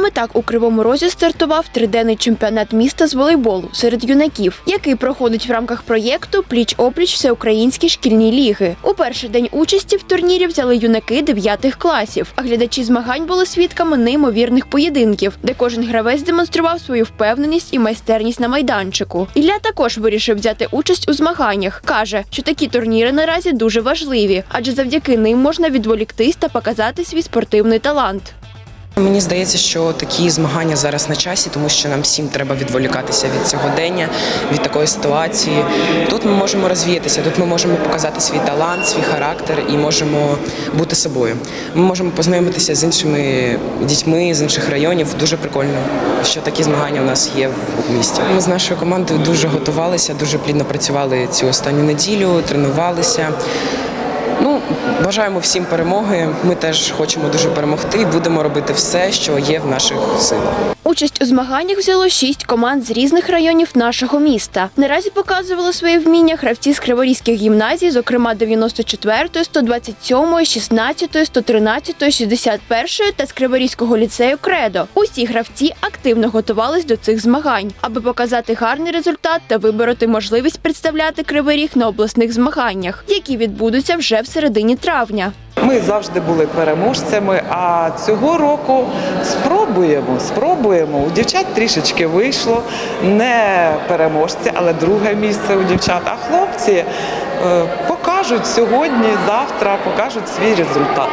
Саме так у Кривому Розі стартував триденний чемпіонат міста з волейболу серед юнаків, який проходить в рамках проєкту Пліч опліч всеукраїнські шкільні ліги. У перший день участі в турнірі взяли юнаки дев'ятих класів, а глядачі змагань були свідками неймовірних поєдинків, де кожен гравець демонстрував свою впевненість і майстерність на майданчику. Ілля також вирішив взяти участь у змаганнях. каже, що такі турніри наразі дуже важливі, адже завдяки ним можна відволіктись та показати свій спортивний талант. Мені здається, що такі змагання зараз на часі, тому що нам всім треба відволікатися від сьогодення, від такої ситуації. Тут ми можемо розвіятися, тут ми можемо показати свій талант, свій характер і можемо бути собою. Ми можемо познайомитися з іншими дітьми з інших районів. Дуже прикольно, що такі змагання у нас є в місті. Ми з нашою командою дуже готувалися, дуже плідно працювали цю останню неділю, тренувалися. Ну, бажаємо всім перемоги. Ми теж хочемо дуже перемогти і будемо робити все, що є в наших силах. Участь у змаганнях взяло шість команд з різних районів нашого міста. Наразі показували свої вміння гравці з криворізьких гімназій, зокрема 94-ї, 127-ї, 16-ї, 113-ї, 61-ї та з Криворізького ліцею Кредо. Усі гравці активно готувались до цих змагань, аби показати гарний результат та вибороти можливість представляти Кривий на обласних змаганнях, які відбудуться вже в середині травня. Ми завжди були переможцями, а цього року спробуємо, спробуємо. У дівчат трішечки вийшло не переможці, але друге місце у дівчат. А хлопці е, покажуть сьогодні, завтра, покажуть свій результат.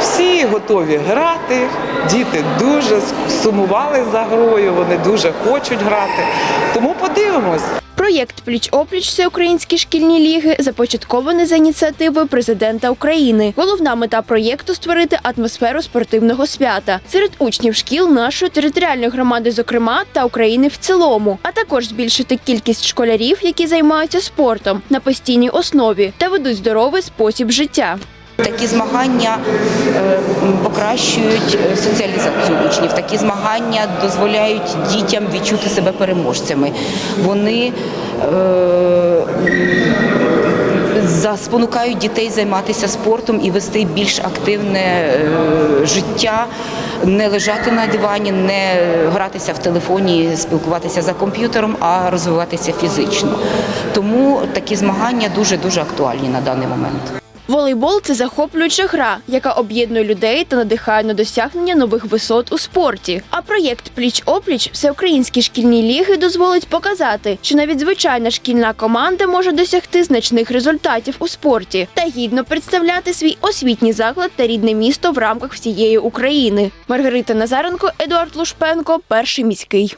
Всі готові грати, діти дуже сумували за грою, вони дуже хочуть грати. Тому подивимось. Проєкт Пліч опліч всеукраїнські шкільні ліги започаткований за ініціативою президента України. Головна мета проєкту створити атмосферу спортивного свята серед учнів шкіл нашої територіальної громади, зокрема та України в цілому, а також збільшити кількість школярів, які займаються спортом на постійній основі та ведуть здоровий спосіб життя. Такі змагання е, покращують е, соціалізацію учнів. Такі змагання дозволяють дітям відчути себе переможцями. Вони е, спонукають дітей займатися спортом і вести більш активне життя, не лежати на дивані, не гратися в телефоні, спілкуватися за комп'ютером, а розвиватися фізично. Тому такі змагання дуже дуже актуальні на даний момент. Волейбол це захоплююча гра, яка об'єднує людей та надихає на досягнення нових висот у спорті. А проєкт Пліч опліч всеукраїнські шкільні ліги дозволить показати, що навіть звичайна шкільна команда може досягти значних результатів у спорті та гідно представляти свій освітній заклад та рідне місто в рамках всієї України. Маргарита Назаренко, Едуард Лушпенко, перший міський.